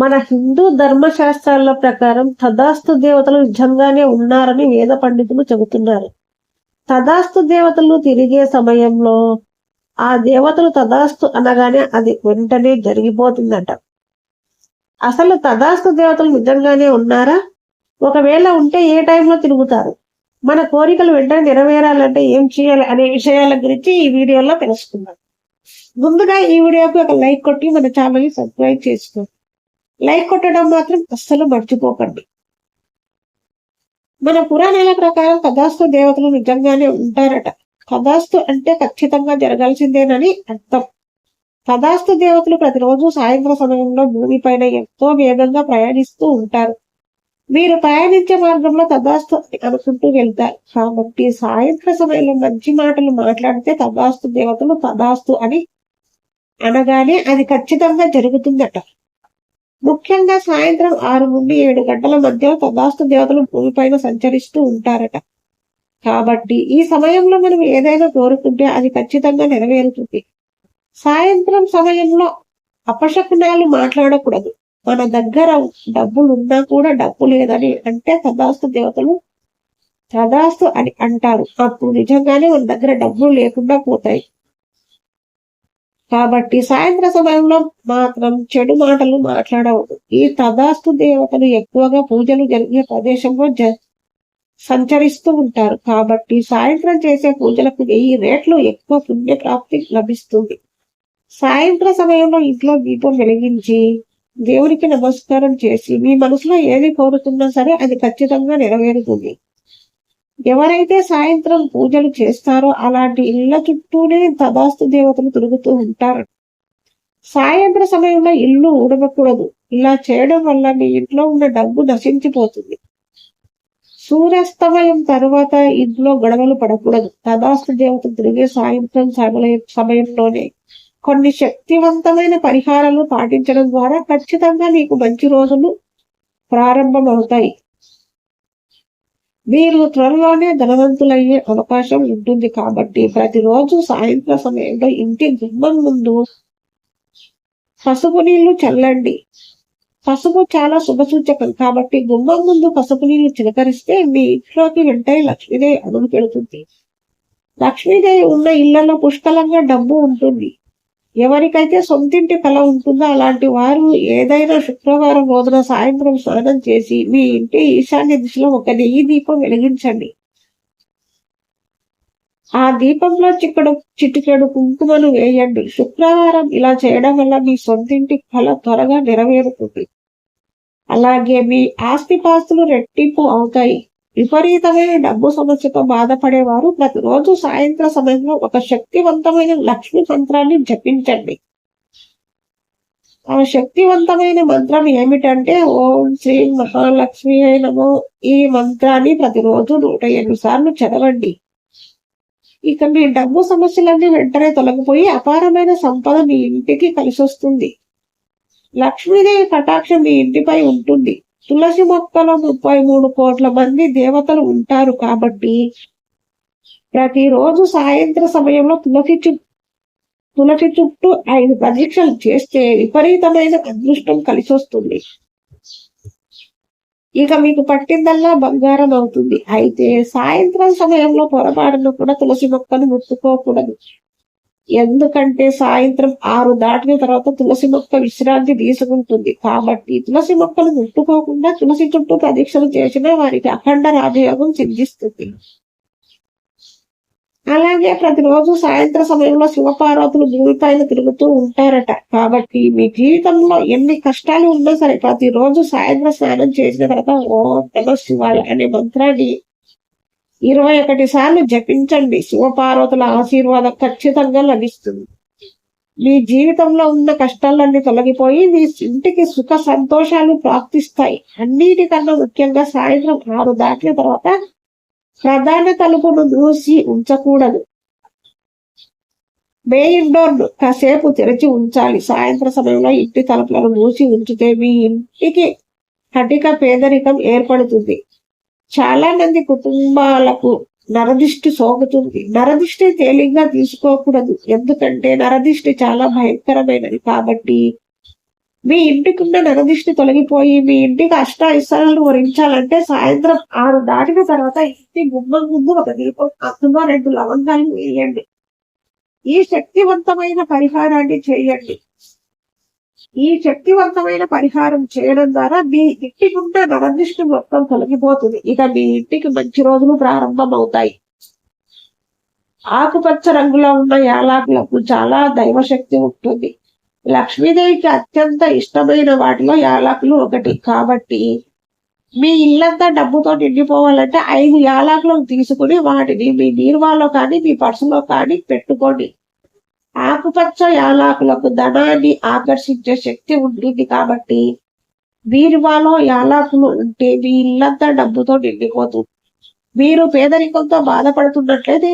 మన హిందూ ధర్మశాస్త్రాల ప్రకారం తదాస్తు దేవతలు నిజంగానే ఉన్నారని వేద పండితులు చెబుతున్నారు. తదాస్తు దేవతలు తిరిగే సమయంలో ఆ దేవతలు తదాస్తు అనగానే అది వెంటనే జరిగిపోతుందట. అసలు తదాస్తు దేవతలు నిజంగానే ఉన్నారా? ఒకవేళ ఉంటే ఏ టైంలో తిరుగుతారు? మన కోరికలు వెంటనే నెరవేరాలంటే ఏం చేయాలి అనే విషయాల గురించి ఈ వీడియోలో తెలుసుకుందాం. ముందుగా ఈ వీడియోకి ఒక లైక్ కొట్టి మన ఛానల్ని సబ్స్క్రైబ్ చేసుకోండి. లైక్ కొట్టడం మాత్రం అస్సలు మర్చిపోకండి. మన పురాణాల ప్రకారం కథాస్తు దేవతలు నిజంగానే ఉంటారట. కథాస్తు అంటే ఖచ్చితంగా జరగాల్సిందేనని అర్థం. కథాస్తు దేవతలు ప్రతిరోజు సాయంత్రం సమయంలో భూమిపైన ఎంతో వేగంగా ప్రయాణిస్తూ ఉంటారు. మీరు ప్రయాణించే మార్గంలో తదాస్తు అనుకుంటూ వెళ్తారు. కాబట్టి సాయంత్ర సమయంలో మంచి మాటలు మాట్లాడితే తదాస్తు దేవతలు తదాస్తు అని అనగానే అది ఖచ్చితంగా జరుగుతుందట. ముఖ్యంగా సాయంత్రం ఆరు నుండి ఏడు గంటల మధ్య తదాస్తు దేవతలు భూమిపైన సంచరిస్తూ ఉంటారట. కాబట్టి ఈ సమయంలో మనం ఏదైనా కోరుకుంటే అది ఖచ్చితంగా నెరవేరుతుంది. సాయంత్రం సమయంలో అపశకునాలు మాట్లాడకూడదు. మన దగ్గర డబ్బులు ఉన్నా కూడా డబ్బు లేదని అంటే తదాస్తు దేవతలు తదాస్తు అని అంటారు. అప్పుడు నిజంగానే మన దగ్గర డబ్బులు లేకుండా పోతాయి. కాబట్టి సాయంత్ర సమయంలో మాత్రం చెడు మాటలు మాట్లాడవద్దు. ఈ తదాస్తు దేవతలు ఎక్కువగా పూజలు జరిగే ప్రదేశంలో జ సంచరిస్తూ ఉంటారు. కాబట్టి సాయంత్రం చేసే పూజలకు వెయ్యి రేట్లు ఎక్కువ పుణ్యప్రాప్తి లభిస్తుంది. సాయంత్రం సమయంలో ఇంట్లో దీపం వెలిగించి దేవునికి నమస్కారం చేసి మీ మనసులో ఏది కోరుతున్నా సరే అది ఖచ్చితంగా నెరవేరుతుంది. ఎవరైతే సాయంత్రం పూజలు చేస్తారో అలాంటి ఇళ్ళ చుట్టూనే తదాస్తు దేవతలు తిరుగుతూ ఉంటారు. సాయంత్రం సమయంలో ఇల్లు ఊడవకూడదు. ఇలా చేయడం వల్ల మీ ఇంట్లో ఉన్న డబ్బు నశించిపోతుంది. సూర్యాస్తమయం తర్వాత ఇంట్లో గొడవలు పడకూడదు. తదాస్తు దేవతలు తిరిగే సాయంత్రం సమయ సమయంలోనే కొన్ని శక్తివంతమైన పరిహారాలు పాటించడం ద్వారా ఖచ్చితంగా మీకు మంచి రోజులు ప్రారంభమవుతాయి. మీరు త్వరలోనే ధనవంతులయ్యే అవకాశం ఉంటుంది కాబట్టి ప్రతిరోజు సాయంత్ర సమయంలో ఇంటి గుమ్మం ముందు పసుపు నీళ్ళు చల్లండి. పసుపు చాలా శుభసూచకం కాబట్టి గుమ్మం ముందు పసుపు నీళ్ళు చిలకరిస్తే మీ ఇంట్లోకి వెంటనే లక్ష్మీదేవి అడుగు పెడుతుంది. లక్ష్మీదేవి ఉన్న ఇళ్ళలో పుష్కలంగా డబ్బు ఉంటుంది. ఎవరికైతే సొంతింటి కళ ఉంటుందో అలాంటి వారు ఏదైనా శుక్రవారం రోజున సాయంత్రం స్నానం చేసి మీ ఇంటి ఈశాన్య దిశలో ఒక నెయ్యి దీపం వెలిగించండి. ఆ దీపంలో చిక్కడు చిటికెడు కుంకుమను వేయండి. శుక్రవారం ఇలా చేయడం వల్ల మీ సొంతింటి కళ త్వరగా నెరవేరుతుంది. అలాగే మీ ఆస్తిపాస్తులు రెట్టింపు అవుతాయి. విపరీతమైన డబ్బు సమస్యతో బాధపడేవారు. ప్రతిరోజు సాయంత్రం సమయంలో ఒక శక్తివంతమైన లక్ష్మి మంత్రాన్ని జపించండి. ఆ శక్తివంతమైన మంత్రం ఏమిటంటే ఓం శ్రీ మహాలక్ష్మి అయినమో ఈ మంత్రాన్ని ప్రతిరోజు నూట ఎనిమిది సార్లు చదవండి. ఇక మీ డబ్బు సమస్యలన్నీ వెంటనే తొలగిపోయి అపారమైన సంపద మీ ఇంటికి కలిసి వస్తుంది లక్ష్మీదేవి కటాక్షం మీ ఇంటిపై ఉంటుంది. తులసి మొక్కలో ముప్పై మూడు కోట్ల మంది దేవతలు ఉంటారు కాబట్టి ప్రతిరోజు సాయంత్రం సమయంలో తులసి చుట్టూ తులసి చుట్టూ ఐదు పరీక్షలు చేస్తే విపరీతమైన అదృష్టం కలిసి వస్తుంది ఇక మీకు పట్టిందల్లా బంగారం అవుతుంది. అయితే సాయంత్రం సమయంలో పొరపాటును కూడా తులసి మొక్కను ముట్టుకోకూడదు. ఎందుకంటే సాయంత్రం ఆరు దాటిన తర్వాత తులసి మొక్క విశ్రాంతి తీసుకుంటుంది. కాబట్టి తులసి మొక్కలు ముట్టుకోకుండా తులసి చుట్టూ ప్రదీక్షలు చేసిన వారికి అఖండ రాజయోగం సిద్ధిస్తుంది. అలాగే ప్రతిరోజు సాయంత్రం సమయంలో శివపార్వతులు భూమిపైన తిరుగుతూ ఉంటారట. కాబట్టి మీ జీవితంలో ఎన్ని కష్టాలు ఉన్నా సరే ప్రతిరోజు సాయంత్రం స్నానం చేసిన తర్వాత ఓం నమ శివాయ అనే మంత్రాన్ని ఇరవై ఒకటి సార్లు జపించండి. శివపార్వతుల ఆశీర్వాదం ఖచ్చితంగా లభిస్తుంది. మీ జీవితంలో ఉన్న కష్టాలన్నీ తొలగిపోయి మీ ఇంటికి సుఖ సంతోషాలు ప్రాప్తిస్తాయి. అన్నిటికన్నా ముఖ్యంగా సాయంత్రం ఆరు దాటిన తర్వాత ప్రధాన తలుపును మూసి ఉంచకూడదు. మెయిన్ డోర్ కాసేపు తెరిచి ఉంచాలి. సాయంత్రం సమయంలో ఇంటి తలుపులను మూసి ఉంచితే మీ ఇంటికి కటిక పేదరికం ఏర్పడుతుంది. చాలా మంది కుటుంబాలకు నరదిష్టి సోకుతుంది. నరదిష్టి తేలిగ్గా తీసుకోకూడదు. ఎందుకంటే నరదిష్టి చాలా భయంకరమైనది కాబట్టి మీ ఇంటికి ఉన్న నరదిష్టి తొలగిపోయి మీ ఇంటికి అష్ట ఇష్టాలను వరించాలంటే సాయంత్రం ఆరు దాటిన తర్వాత ఇంటి గుమ్మం ముందు ఒక దీపం అందులో రెండు లవంగాలు వేయండి. ఈ శక్తివంతమైన పరిహారాన్ని చేయండి. ఈ శక్తివంతమైన పరిహారం చేయడం ద్వారా మీ ఇంటికి ఉన్న నరదృష్టి మొత్తం తొలగిపోతుంది. ఇక మీ ఇంటికి మంచి రోజులు ప్రారంభం అవుతాయి ఆకుపచ్చ రంగులో ఉన్న యాలాకులకు చాలా దైవశక్తి ఉంటుంది. లక్ష్మీదేవికి అత్యంత ఇష్టమైన వాటిలో యాలాకులు ఒకటి. కాబట్టి మీ ఇల్లంతా డబ్బుతో నిండిపోవాలంటే ఐదు యాలాకులను తీసుకుని వాటిని మీ నీర్వాలో కానీ మీ పర్సులో కానీ పెట్టుకోండి. ఆకుపచ్చ యాలాకులకు ధనాన్ని ఆకర్షించే శక్తి ఉంటుంది కాబట్టి బీరువాలో యాలాకులు ఉంటే మీ ఇల్లంతా డబ్బుతో నిండిపోతుంది. మీరు పేదరికంతో బాధపడుతున్నట్లయితే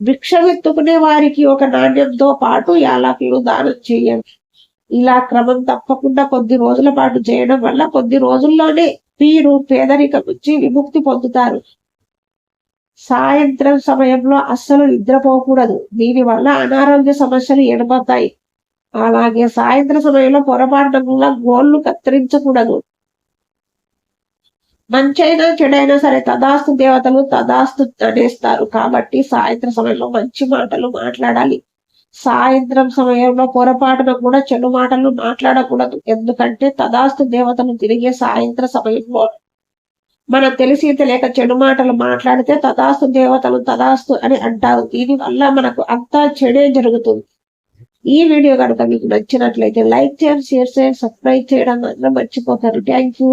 భిక్షమెత్తుకునే వారికి ఒక నాణ్యంతో పాటు యాలాకులు దానం చేయండి. ఇలా క్రమం తప్పకుండా కొద్ది రోజుల పాటు చేయడం వల్ల కొద్ది రోజుల్లోనే మీరు పేదరికం నుంచి విముక్తి పొందుతారు. సాయంత్రం సమయంలో అస్సలు నిద్రపోకూడదు. దీని వల్ల అనారోగ్య సమస్యలు ఎడబడతాయి అలాగే సాయంత్రం సమయంలో పొరపాటున గోళ్ళు కత్తిరించకూడదు. మంచైనా చెడైనా సరే తదాస్తు దేవతలు తదాస్తు అనేస్తారు. కాబట్టి సాయంత్రం సమయంలో మంచి మాటలు మాట్లాడాలి. సాయంత్రం సమయంలో పొరపాటున కూడా చెడు మాటలు మాట్లాడకూడదు. ఎందుకంటే తదాస్తు దేవతలు తిరిగే సాయంత్ర సమయంలో మనం తెలిసి తెలియక చెడు మాటలు మాట్లాడితే తదాస్తు దేవతలు తదాస్తు అని అంటారు. దీని వల్ల మనకు అంతా చెడే జరుగుతుంది. ఈ వీడియో కనుక మీకు నచ్చినట్లయితే లైక్ చేయండి షేర్ చేయండి సబ్స్క్రైబ్ చేయడం మాత్రం మర్చిపోతారు థ్యాంక్ యూ.